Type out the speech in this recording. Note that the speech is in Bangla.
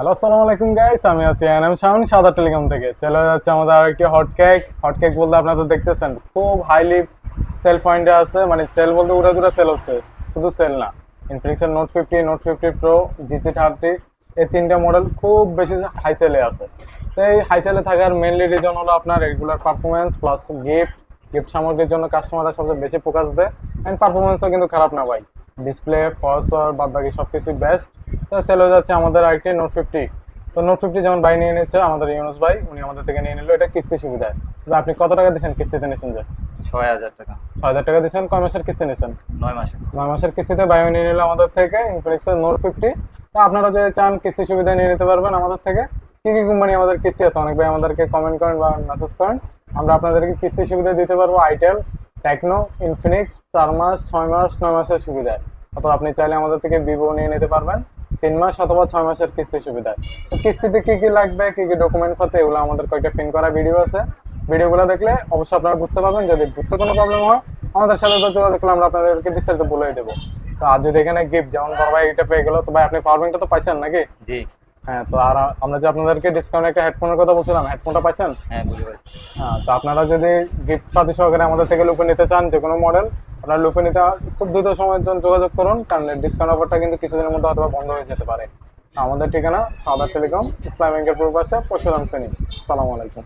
হ্যালো আসসালামু আলাইকুম গাইস আমি আছি এনএম শাওন সাদা টেলিকম থেকে। সেল হয়ে যাচ্ছে আমাদের আরেকটি হট কেক হট কেক বলতে আপনারা তো দেখতেছেন, খুব হাইলি সেল পয়েন্টে আছে। মানে সেল বলতে উড়ে দূরে সেল হচ্ছে, শুধু সেল না। ইনফিনিক্সের note fifty note fifty pro GT thirty এই তিনটা মডেল খুব বেশি হাই সেলে আছে। তো এই হাই সেলে থাকার মেনলি রিজন হলো আপনার regular performance plus gift gift সামগ্রীর জন্য কাস্টমাররা সবচেয়ে বেশি ফোকাস দেয়। অ্যান্ড পারফরমেন্সও কিন্তু খারাপ না, ভাই। ডিসপ্লে প্রসেসর বাদ বাকি সব কিছুই বেস্ট তো সেল হয়ে যাচ্ছে আমাদের আরেকটি নোট ফিফটি তো নোট ফিফটি যেমন বাই নিয়ে নিচ্ছে আমাদের ইউনুস ভাই উনি আমাদের থেকে নিয়ে নিল। এটা কিস্তি সুবিধায় তো আপনি কত টাকা দিচ্ছেন কিস্তিতে নিচ্ছেন যে? ছয় হাজার টাকা। ছয় হাজার টাকা দিচ্ছেন কয় মাসের কিস্তি নিচ্ছেন নয় মাসে নয় মাসের কিস্তিতে বায়ো নিয়ে নিল আমাদের থেকে ইনফিনিক্সের নোট ফিফটি তো আপনারা যদি চান কিস্তি সুবিধা নিয়ে নিতে পারবেন আমাদের থেকে। কি কি কোম্পানি আমাদের কিস্তি আছে? অনেক ভাই আমাদেরকে কমেন্ট করেন বা মেসেজ করেন। আমরা আপনাদেরকে কিস্তি সুবিধা দিতে পারব আইটেল টেকনো ইনফিনিক্স চার মাস ছয় মাস নয় মাসের সুবিধায়। অথবা আপনি চাইলে আমাদের থেকে ভিভো নিয়ে নিতে পারবেন। তিন মাস অথবা ছয় মাসের কিস্তি সুবিধায় তো কিস্তিতে কি কি লাগবে কি কি ডকুমেন্ট পাতে এগুলো আমাদের কয়েকটা পিন করা ভিডিও আছে। ভিডিওগুলো দেখলে অবশ্যই আপনারা বুঝতে পারবেন যদি বুঝতে কোনো প্রবলেম হয় আমাদের সাথে তো যোগাযোগ করলে আমরা আপনাদেরকে বিস্তারিত বলে দেবো। তো আর যদি এখানে গিফট যেমন বড় ভাই এটা পেয়ে গেলো তো ভাই আপনি পাওয়ার ব্যাংকটা তো পাইছেন নাকি? জি। হ্যাঁ তো আর আমরা যে আপনাদেরকে ডিসকাউন্ট একটা হেডফোনের কথা বলছিলাম হেডফোনটা পাইছেন? হ্যাঁ বুঝতে পারছি। হ্যাঁ তো আপনারা যদি গিফট সাথে সহকারে আমাদের থেকে লুপে নিতে চান যে কোনো মডেল আপনারা লুপে নিতে খুব দ্রুত সময়ের জন্য যোগাযোগ করুন, কারণ ডিসকাউন্ট অফারটা কিন্তু কিছুদিনের মধ্যে হয়তো বন্ধ হয়ে যেতে পারে। আমাদের ঠিকানা সাদা টেলিকম, ইসলাম ব্যাংকের পূর্ব পাশে পরশুরাম ফেনী সালাম আলাইকুম।